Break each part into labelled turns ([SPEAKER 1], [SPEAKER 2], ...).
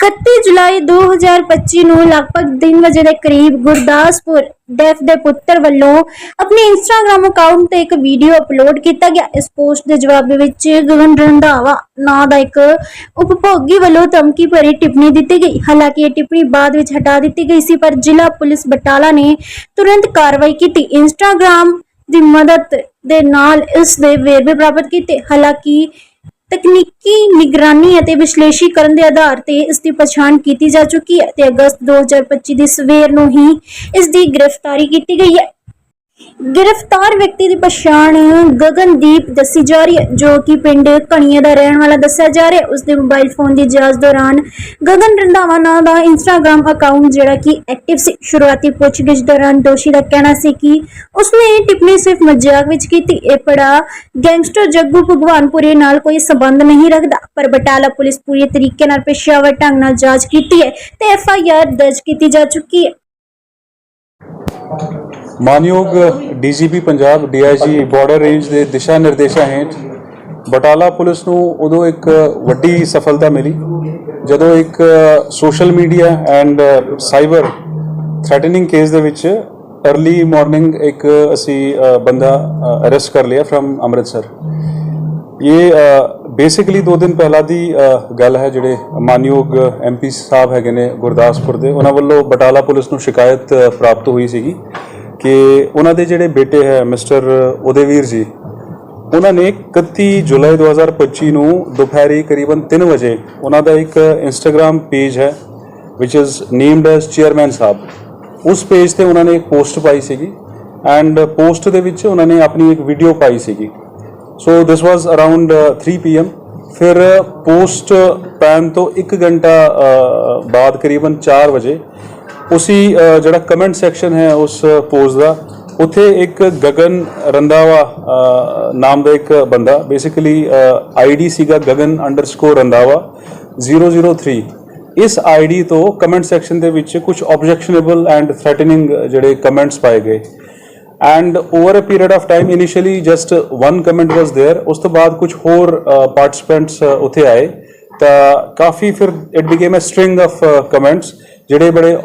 [SPEAKER 1] 31 ਜੁਲਾਈ 2025 ਨੂੰ ਲਗਭਗ 3 ਵਜੇ ਦੇ ਕਰੀਬ ਗੁਰਦਾਸਪੁਰ ਡੈਫ ਦੇ ਪੁੱਤਰ ਵੱਲੋਂ ਆਪਣੇ ਇੰਸਟਾਗ੍ਰam ਅਕਾਊਂਟ ਤੇ ਇੱਕ ਵੀਡੀਓ ਅਪਲੋਡ ਕੀਤਾ ਗਿਆ। ਇਸ ਪੋਸਟ ਦੇ ਜਵਾਬ ਵਿੱਚ ਗਗਨ ਰੰਧਾਵਾ, ਨਾਂ ਦਾ ਇੱਕ ਉਪਭੋਗੀ ਵੱਲੋਂ ਧਮਕੀ ਭਰੀ ਟਿੱਪਣੀ ਦਿੱਤੀ ਗਈ। ਹਾਲਾਂਕਿ ਇਹ ਟਿੱਪਣੀ ਬਾਅਦ ਵਿੱਚ ਹਟਾ ਦਿੱਤੀ ਗਈ ਸੀ, ਪਰ ਜ਼ਿਲ੍ਹਾ ਪੁਲਿਸ ਬਟਾਲਾ ਨੇ ਤੁਰੰਤ ਕਾਰਵਾਈ ਕੀਤੀ। ਇੰਸਟਾਗ੍ਰam ਦੀ ਮਦਦ ਦੇ ਨਾਲ ਇਸ ਦੇ ਵੇਰਵੇ ਪ੍ਰਾਪਤ ਕੀਤੇ। ਹਾਲਾਂਕਿ ਤਕਨੀਕੀ ਨਿਗਰਾਨੀ ਅਤੇ ਵਿਸ਼ਲੇਸ਼ੀਕਰਨ ਦੇ ਆਧਾਰ ਤੇ ਇਸ ਦੀ ਪਛਾਣ ਕੀਤੀ ਜਾ ਚੁੱਕੀ ਹੈ ਤੇ ਅਗਸਤ 2025 ਦੀ ਸਵੇਰ ਨੂੰ ਹੀ ਇਸ ਦੀ ਗ੍ਰਿਫਤਾਰੀ ਕੀਤੀ ਗਈ ਹੈ। ਗ੍ਰਿਫਤਾਰ ਵਿਅਕਤੀ ਦੀ ਪਛਾਣ ਗਗਨਦੀਪ ਦੱਸੀ ਜਾ ਰਹੀ ਹੈ, ਜੋ ਕਿ ਪਿੰਡ ਕਣੀਏ ਦਾ ਰਹਿਣ ਵਾਲਾ ਦੱਸਿਆ ਜਾ ਰਿਹਾ ਹੈ। ਉਸ ਦੇ ਮੋਬਾਈਲ ਫੋਨ ਦੀ ਜਾਂਚ ਦੌਰਾਨ ਗਗਨ ਰੰਧਾਵਾ ਨਾਂ ਦਾ ਇੰਸਟਾਗ੍ਰam ਅਕਾਊਂਟ ਜਿਹੜਾ ਕਿ ਐਕਟਿਵ ਸੀ, ਸ਼ੁਰੂਆਤੀ ਪੁੱਛਗਿੱਛ ਦੌਰਾਨ ਦੋਸ਼ੀ ਦਾ ਕਹਿਣਾ ਸੀ ਕਿ ਉਸਨੇ ਇਹ ਟਿੱਪਣੀ ਸਿਰਫ ਮਜ਼ਾਕ ਵਿੱਚ ਕੀਤੀ। ਇਹ ਪੜਾ ਗੈਂਗਸਟਰ ਜੱਗੂ ਭਗਵਾਨਪੁਰੇ ਨਾਲ ਕੋਈ ਸਬੰਧ ਨਹੀਂ ਰੱਖਦਾ, ਪਰ ਬਟਾਲਾ ਪੁਲਿਸ ਪੂਰੀ ਤਰੀਕੇ ਨਾਲ ਪੇਸ਼ਾਵਰ ਢੰਗ ਨਾਲ ਜਾਂਚ ਕੀਤੀ ਹੈ ਤੇ ਐਫ ਆਈ ਆਰ ਦਰਜ ਕੀਤੀ ਜਾ ਚੁੱਕੀ ਹੈ।
[SPEAKER 2] ਮਾਨਯੋਗ DGP Punjab DIG border range ਦੇ ਦਿਸ਼ਾ ਨਿਰਦੇਸ਼ਾਂ ਹੇਠ ਬਟਾਲਾ ਪੁਲਿਸ ਨੂੰ ਉਦੋਂ ਇੱਕ ਵੱਡੀ ਸਫਲਤਾ ਮਿਲੀ, ਜਦੋਂ ਇੱਕ social media and cyber threatening case ਦੇ ਵਿੱਚ अर्ਲੀ ਮਾਰਨਿੰਗ ਇੱਕ ਅਸੀਂ ਬੰਦਾ ਅਰੈਸਟ ਕਰ ਲਿਆ ਫਰਮ ਅੰਮ੍ਰਿਤਸਰ। ਇਹ ਬੇਸਿਕਲੀ ਦੋ ਦਿਨ ਪਹਿਲਾਂ ਦੀ ਗੱਲ ਹੈ, ਜਿਹੜੇ ਮਾਨਯੋਗ ਐਮਪੀ ਸਾਹਿਬ ਹੈਗੇ ਨੇ ਗੁਰਦਾਸਪੁਰ ਦੇ, ਉਹਨਾਂ ਵੱਲੋਂ ਬਟਾਲਾ ਪੁਲਿਸ ਨੂੰ ਸ਼ਿਕਾਇਤ ਪ੍ਰਾਪਤ ਹੋਈ ਸੀਗੀ। ਕਿ ਉਹਨਾਂ ਦੇ ਜਿਹੜੇ ਬੇਟੇ ਹੈ, ਮਿਸਟਰ ਉਦੇਵੀਰ ਜੀ, ਉਹਨਾਂ ਨੇ 31 ਜੁਲਾਈ 2025 ਨੂੰ ਦੁਪਹਿਰੀ ਕਰੀਬਨ 3 ਵਜੇ ਉਹਨਾਂ ਦਾ ਇੱਕ ਇੰਸਟਾਗ੍ਰam ਪੇਜ ਹੈ, which is named as chairman ਸਾਹਿਬ। ਉਸ ਪੇਜ ਤੇ ਉਹਨਾਂ ਨੇ ਇੱਕ ਪੋਸਟ ਪਾਈ ਸੀਗੀ ਐਂਡ ਪੋਸਟ ਦੇ ਵਿੱਚ ਉਹਨਾਂ ਨੇ ਆਪਣੀ ਇੱਕ ਵੀਡੀਓ ਪਾਈ ਸੀਗੀ। So this was around 3 PM ਫਿਰ ਪੋਸਟ ਪੈਨ ਤੋਂ 1 ਘੰਟਾ ਬਾਅਦ ਕਰੀਬਨ 4 ਵਜੇ ਉਸੀ ਅ, ਜਿਹੜਾ ਕਮੈਂਟ ਸੈਕਸ਼ਨ ਹੈ ਉਸ ਪੋਸਟ ਦਾ ਉੱਥੇ ਇੱਕ ਗਗਨ ਰੰਦਾਵਾ ਅ, ਨਾਮ ਦਾ ਇੱਕ ਬੰਦਾ ਬੇਸਿਕਲੀ ਆਈਡੀ ਸੀਗਾ ਗਗਨ_ਰੰਦਾਵਾ 003 ਇਸ ਆਈਡੀ ਤੋਂ ਕਮੈਂਟ ਸੈਕਸ਼ਨ ਦੇ ਵਿੱਚ ਕੁਝ ਆਬਜੈਕਸ਼ਨੇਬਲ ਐਂਡ ਥ੍ਰੈਟਨਿੰਗ ਜਿਹੜੇ ਕਮੈਂਟਸ ਪਾਏ ਗਏ and over a period of time initially just one comment was there ਉਸ ਤੋਂ ਬਾਅਦ ਕੁਝ ਹੋਰ ਪਾਰਟਿਸਪੈਂਟਸ ਉੱਥੇ ਆਏ ਤਾਂ ਕਾਫੀ ਫਿਰ it became a string of comments ਜਿਹੜੇ ਬੜੇ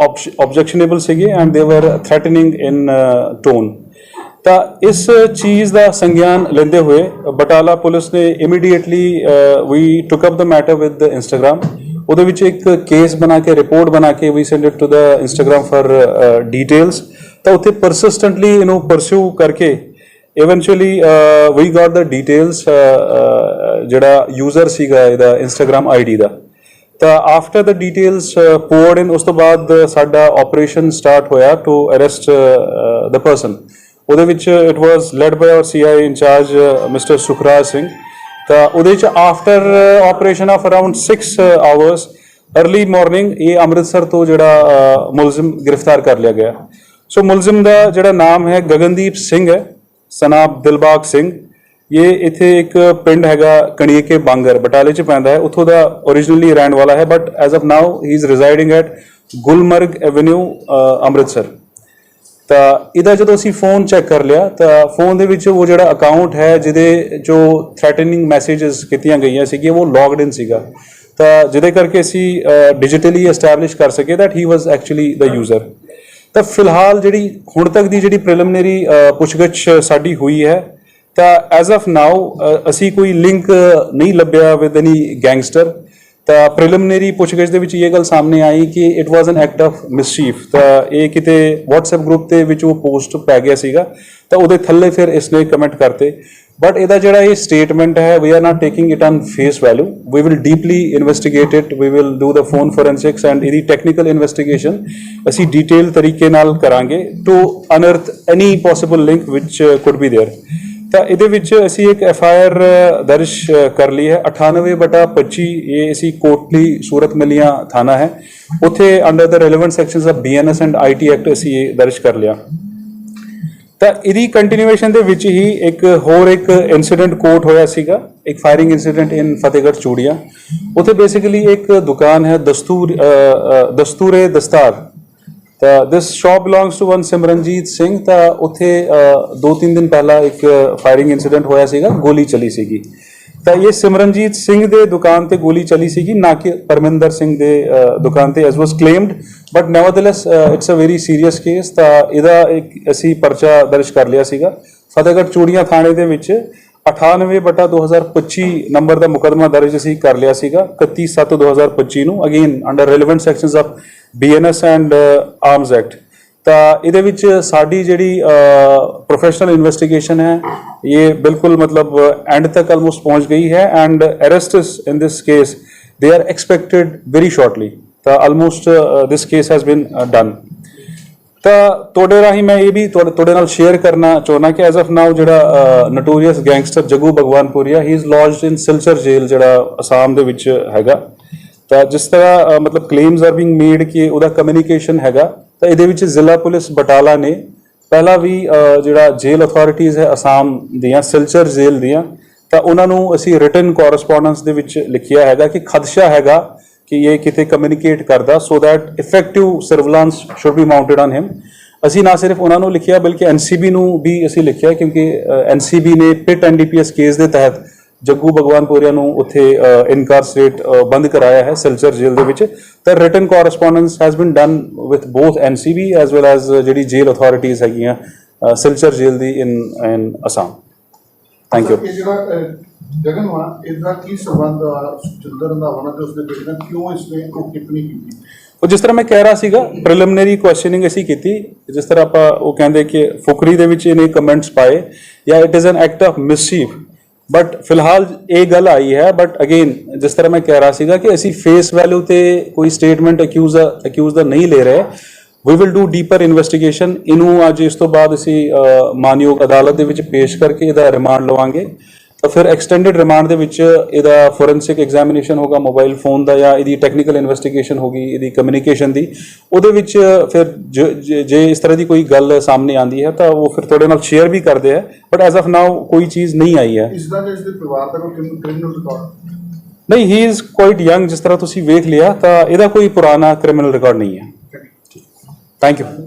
[SPEAKER 2] ਆਬਜੈਕਸ਼ਨੇਬਲ ਸੀਗੇ ਐਂਡ ਦੇ ਵਰ ਥ੍ਰੈਟਨਿੰਗ ਇਨ ਟੋਨ ਤਾਂ ਇਸ ਚੀਜ਼ ਦਾ ਸੰਗਿਆਨ ਲੈਂਦੇ ਹੋਏ ਬਟਾਲਾ ਪੁਲਿਸ ਨੇ immediately we took up the matter with Instagram ਉਹਦੇ ਵਿੱਚ ਇੱਕ ਕੇਸ ਬਣਾ ਕੇ ਰਿਪੋਰਟ ਬਣਾ ਕੇ we send it to the Instagram for details ਤਾਂ ਉੱਥੇ ਪਰਸਿਸਟੈਂਟਲੀ ਇਹਨੂੰ ਪਰਸਿਊ ਕਰਕੇ eventually we got the details ਜਿਹੜਾ ਯੂਜ਼ਰ ਸੀਗਾ ਇਹਦਾ ਇੰਸਟਾਗ੍ਰam ਆਈਡੀ ਦਾ। ਤਾਂ ਆਫਟਰ ਦ ਡੀਟੇਲਸ ਪੋਰਡ ਇਨ ਉਸ ਤੋਂ ਬਾਅਦ uh, ਸਾਡਾ ਆਪਰੇਸ਼ਨ ਸਟਾਰਟ ਹੋਇਆ ਟੂ ਅਰੈਸਟ ਦ ਪਰਸਨ ਉਹਦੇ ਵਿੱਚ it was led by our CI incharge mister Sukhraj Singh ਤਾਂ ਉਹਦੇ 'ਚ after operation of around 6 hours early morning ਇਹ ਅੰਮ੍ਰਿਤਸਰ ਤੋਂ ਜਿਹੜਾ ਅ, ਮੁਲਜ਼ਮ ਗ੍ਰਿਫਤਾਰ ਕਰ ਲਿਆ ਗਿਆ। ਸੋ ਮੁਲਜ਼ਮ ਦਾ ਜਿਹੜਾ ਨਾਮ ਹੈ ਗਗਨਦੀਪ ਸਿੰਘ ਹੈ ਸਨਾਬ ਦਿਲਬਾਗ ਸਿੰਘ। ਇਹ ਇੱਥੇ ਇੱਕ ਪਿੰਡ ਹੈਗਾ ਕਣੀਏਕੇ ਬਾਂਗਰ ਬਟਾਲੇ ਚ ਪੈਂਦਾ ਹੈ ਉੱਥੋਂ ਦਾ originally ਰਹਿਣ ਵਾਲਾ ਹੈ but as of now he is residing at Gulmarg avenue Amritsar ਤਾਂ ਇਹਦਾ ਜਦੋਂ ਅਸੀਂ ਫੋਨ ਚੈੱਕ ਕਰ ਲਿਆ ਤਾਂ ਫੋਨ ਦੇ ਵਿੱਚ ਉਹ ਜਿਹੜਾ ਅਕਾਊਂਟ ਹੈ ਜਿਹਦੇ ਜੋ ਥ੍ਰੈਟਨਿੰਗ ਮੈਸੇजेस ਕੀਤੀਆਂ ਗਈਆਂ ਸੀਗੀਆਂ ਉਹ ਲੌਗਡ ਇਨ ਸੀਗਾ ਤਾਂ ਜਿਹਦੇ ਕਰਕੇ ਅਸੀਂ ਡਿਜੀਟਲੀ ਐਸਟੈਬਲਿਸ਼ ਕਰ ਸਕੇ that he was actually the user ਤਾਂ ਫਿਲਹਾਲ ਜਿਹੜੀ ਹੁਣ ਤੱਕ ਦੀ ਜਿਹੜੀ ਪ੍ਰੀਲਿਮਿਨਰੀ ਪੁੱਛਗਿੱਛ ਸਾਡੀ ਹੋਈ ਹੈ ਤਾਂ ਐਜ਼ ਆਫ ਨਾਓ ਅਸੀਂ ਕੋਈ ਲਿੰਕ ਨਹੀਂ ਲੱਭਿਆ ਵਿਦ ਐਨੀ ਗੈਂਗਸਟਰ ਤਾਂ ਪ੍ਰੀਲਿਮਿਨਰੀ ਪੁੱਛਗਿੱਛ ਦੇ ਵਿੱਚ ਇਹ ਗੱਲ ਸਾਹਮਣੇ ਆਈ ਕਿ it was an act of mischief ਤਾਂ ਇਹ ਕਿਤੇ WhatsApp ਗਰੁੱਪ ਦੇ ਵਿੱਚ ਉਹ ਪੋਸਟ ਪੈ ਗਿਆ ਸੀਗਾ ਤਾਂ ਉਹਦੇ ਥੱਲੇ ਫਿਰ ਇਸਨੇ ਕਮੈਂਟ ਕਰਤੇ ਬਟ ਇਹਦਾ ਜਿਹੜਾ ਇਹ ਸਟੇਟਮੈਂਟ ਹੈ we are not taking it on face value we will deeply investigate it we will do the phone forensics and ਇਹਦੀ ਟੈਕਨੀਕਲ ਇਨਵੈਸਟੀਗੇਸ਼ਨ ਅਸੀਂ ਡਿਟੇਲ ਤਰੀਕੇ ਨਾਲ ਕਰਾਂਗੇ to unearth any possible link which could be there ਤਾਂ ਇਹਦੇ ਵਿੱਚ ਅਸੀਂ ਇੱਕ ਐਫ ਆਈ ਆਰ ਦਰਜ ਕਰ ਲਈ ਹੈ। 98 ਬਟਾ 25 ਇਹ ਅਸੀਂ ਕੋਟਲੀ ਸੂਰਤ ਮਲੀਆਂ ਥਾਣਾ ਹੈ। ਉੱਥੇ under the relevant sections of BNS and IT act ਅਸੀਂ ਇਹ ਦਰਜ ਕਰ ਲਿਆ। ਤਾਂ ਇਹਦੀ ਕੰਟੀਨਿਊਏਸ਼ਨ ਦੇ ਵਿੱਚ ਹੀ ਇੱਕ ਹੋਰ ਇੱਕ ਇਨਸੀਡੈਂਟ ਕੋਟ ਹੋਇਆ ਸੀਗਾ। ਇੱਕ firing incident in Fatehgarh Churian. ਉੱਥੇ ਬੇਸਿਕਲੀ ਇੱਕ ਦੁਕਾਨ ਹੈ ਦਸਤੂਰ ਦਸਤੂਰੇ ਦਸਤਾਰ। This shop belongs to one Simranjit Singh ਤਾਂ ਉੱਥੇ ਦੋ ਤਿੰਨ ਦਿਨ ਪਹਿਲਾਂ ਇੱਕ ਫਾਇਰਿੰਗ ਇਨਸੀਡੈਂਟ ਹੋਇਆ ਸੀਗਾ, ਗੋਲੀ ਚਲੀ ਸੀਗੀ। ਤਾਂ ਇਹ ਸਿਮਰਨਜੀਤ ਸਿੰਘ ਦੇ ਦੁਕਾਨ ਤੇ ਗੋਲੀ ਚਲੀ ਸੀਗੀ, ਨਾ ਕਿ ਪਰਮਿੰਦਰ ਸਿੰਘ ਦੇ ਦੁਕਾਨ ਤੇ as was claimed but nevertheless it's a very serious case ਤਾਂ ਇਹਦਾ ਇੱਕ ਅਸੀਂ ਪਰਚਾ ਦਰਜ ਕਰ ਲਿਆ ਸੀਗਾ। ਫਤਿਹਗੜ੍ਹ ਚੂੜੀਆਂ ਥਾਣੇ ਦੇ ਵਿੱਚ 98 ਬਟਾ 2025 ਨੰਬਰ ਦਾ ਮੁਕਦਮਾ ਦਰਜ ਅਸੀਂ ਕਰ ਲਿਆ ਸੀਗਾ 31 7 2025 ਨੂੰ again under relevant sections of BNS and arms act ਤਾਂ ਇਹਦੇ ਵਿੱਚ ਸਾਡੀ ਜਿਹੜੀ ਪ੍ਰੋਫੈਸ਼ਨਲ ਇਨਵੈਸਟੀਗੇਸ਼ਨ ਹੈ, ਇਹ ਬਿਲਕੁਲ ਮਤਲਬ ਐਂਡ ਤੱਕ ਆਲਮੋਸਟ ਪਹੁੰਚ ਗਈ ਹੈ and arrests in this case they are expected very shortly ਤਾਂ almost this case has been done ਤਾਂ ਤੁਹਾਡੇ ਰਾਹੀਂ ਮੈਂ ਇਹ ਵੀ ਤੁਹਾਡੇ ਨਾਲ ਸ਼ੇਅਰ ਕਰਨਾ ਚਾਹੁੰਦਾ ਕਿ ਐਜ਼ ਆਫ ਨਾਓ ਜਿਹੜਾ notorious gangster Jaggu Bhagwanpuria he is lodged in Silchar jail ਜਿਹੜਾ ਅਸਾਮ ਦੇ ਵਿੱਚ ਹੈਗਾ। ਤਾਂ ਜਿਸ ਤਰ੍ਹਾਂ ਮਤਲਬ ਕਲੇਮਸ ਆਰ ਬੀਇੰਗ ਮੇਡ ਕਿ ਉਹਦਾ ਕਮਿਊਨੀਕੇਸ਼ਨ ਹੈਗਾ, ਤਾਂ ਇਹਦੇ ਵਿੱਚ ਜ਼ਿਲ੍ਹਾ ਪੁਲਿਸ ਬਟਾਲਾ ਨੇ ਪਹਿਲਾਂ ਵੀ ਜਿਹੜਾ ਜੇਲ ਅਥਾਰਟੀਆਂ ਹੈ ਅਸਾਮ ਦੀਆਂ ਸਿਲਚਰ ਜੇਲ੍ਹ ਦੀਆਂ, ਤਾਂ ਉਹਨਾਂ ਨੂੰ ਅਸੀਂ ਰਿਟਨ ਕੋਰਸਪੋਂਡੈਂਸ ਦੇ ਵਿੱਚ ਲਿਖਿਆ ਹੈਗਾ ਕਿ ਖਦਸ਼ਾ ਹੈਗਾ ਕਿ ਇਹ ਕਿਤੇ ਕਮਿਊਨੀਕੇਟ ਕਰਦਾ so that effective surveillance should be mounted on him ਅਸੀਂ ਨਾ ਸਿਰਫ ਉਹਨਾਂ ਨੂੰ ਲਿਖਿਆ, ਬਲਕਿ ਐਨਸੀਬੀ ਨੂੰ ਵੀ ਅਸੀਂ ਲਿਖਿਆ, ਕਿਉਂਕਿ ਐਨਸੀਬੀ ਨੇ ਪਿਟ ਐਨਡੀਪੀਐਸ ਕੇਸ ਦੇ ਤਹਿਤ ਜੱਗੂ ਭਗਵਾਨਪੁਰੀਆ ਨੂੰ ਉੱਥੇ ਇਨਕਾਰਸਰੇਟ ਬੰਦ ਕਰਾਇਆ ਹੈ ਸਿਲਚਰ ਜੇਲ੍ਹ ਦੇ ਵਿੱਚ। ਤਾਂ written correspondence has been done with both NCB as well as ਜਿਹੜੀ ਜੇਲ੍ਹ ਅਥਾਰਟੀਆਂ ਹੈਗੀਆਂ ਸਿਲਚਰ ਜੇਲ੍ਹ ਦੀ in in Assam thank you
[SPEAKER 3] ਇਹ ਜਿਹੜਾ ਅਹ, ਜਗਨ ਵਾ ਇਹਦਾ ਕੀ ਸੰਬੰਧ ਆ ਸੁਚਿੰਦਰ ਰੰਧਾਵਾ ਤੇ ਉਸਦੇ ਬੇਟੇ ਨਾਲ ਕਿਉਂ ਇਸਨੇ ਉਹ ਟਿੱਪਣੀ ਕੀਤੀ?
[SPEAKER 2] ਉਹ ਜਿਸ ਤਰ੍ਹਾਂ ਮੈਂ ਕਹਿ ਰਿਹਾ ਸੀਗਾ ਪ੍ਰੀਲਿਮਿਨਰੀ ਕੁਐਸਚਨਿੰਗ ਅਸੀਂ ਕੀਤੀ ਜਿਸ ਤਰ੍ਹਾਂ ਆਪਾਂ ਉਹ ਕਹਿੰਦੇ ਕਿ ਫੁਕਰੀ ਦੇ ਵਿੱਚ ਇਹਨੇ ਕਮੈਂਟਸ ਪਾਏ ਜਾਂ it is an act of mischief but ਫਿਲਹਾਲ ਇਹ ਗੱਲ ਆਈ ਹੈ ਬਟ ਅਗੇਨ ਜਿਸ ਤਰ੍ਹਾਂ ਮੈਂ ਕਹਿ ਰਿਹਾ ਸੀਗਾ ਕਿ ਅਸੀਂ ਫੇਸ ਵੈਲਿਊ ਤੇ ਕੋਈ ਸਟੇਟਮੈਂਟ ਅਕਿਊਜ਼ ਅਕਿਊਜ਼ ਦਾ ਨਹੀਂ ਲੈ ਰਹੇ we will do deeper investigation ਇਹਨੂੰ ਅੱਜ ਇਸ ਤੋਂ ਬਾਅਦ ਅਸੀਂ ਮਾਨਯੋਗ ਅਦਾਲਤ ਦੇ ਵਿੱਚ ਪੇਸ਼ ਕਰਕੇ ਇਹਦਾ ਰਿਮਾਂਡ ਲਵਾਂਗੇ। ਤਾਂ ਫਿਰ ਐਕਸਟੈਂਡਡ ਰਿਮਾਂਡ ਦੇ ਵਿੱਚ ਇਹਦਾ ਫੋਰੈਂਸਿਕ ਐਗਜ਼ਾਮੀਨੇਸ਼ਨ ਹੋਗਾ ਮੋਬਾਈਲ ਫੋਨ ਦਾ ਜਾਂ ਇਹਦੀ ਟੈਕਨੀਕਲ ਇਨਵੈਸਟੀਗੇਸ਼ਨ ਹੋਗੀ ਇਹਦੀ ਕਮਿਊਨੀਕੇਸ਼ਨ ਦੀ। ਉਹਦੇ ਵਿੱਚ ਫਿਰ ਜ- ਇਸ ਤਰ੍ਹਾਂ ਦੀ ਕੋਈ ਗੱਲ ਸਾਹਮਣੇ ਆਂਦੀ ਹੈ ਤਾਂ ਉਹ ਫਿਰ ਤੁਹਾਡੇ ਨਾਲ ਸ਼ੇਅਰ ਵੀ ਕਰਦੇ ਆ। ਬਟ ਐਜ਼ ਆਫ ਨਾਓ ਕੋਈ ਚੀਜ਼ ਨਹੀਂ ਆਈ ਹੈ।
[SPEAKER 3] ਇਸ ਦਾ ਜੇ ਇਸਦੇ ਪਰਿਵਾਰ ਦਾ ਕੋਈ ਕ੍ਰਿਮੀਨਲ ਰਿਕਾਰਡ
[SPEAKER 2] ਨਹੀਂ ਹੀ ਇਜ਼ ਕੁਆਇਟ ਯੰਗ ਜਿਸ ਤਰ੍ਹਾਂ ਤੁਸੀਂ ਵੇਖ ਲਿਆ ਤਾਂ ਇਹਦਾ ਕੋਈ ਪੁਰਾਣਾ ਕ੍ਰਿਮੀਨਲ ਰਿਕਾਰਡ ਨਹੀਂ ਹੈ। Thank you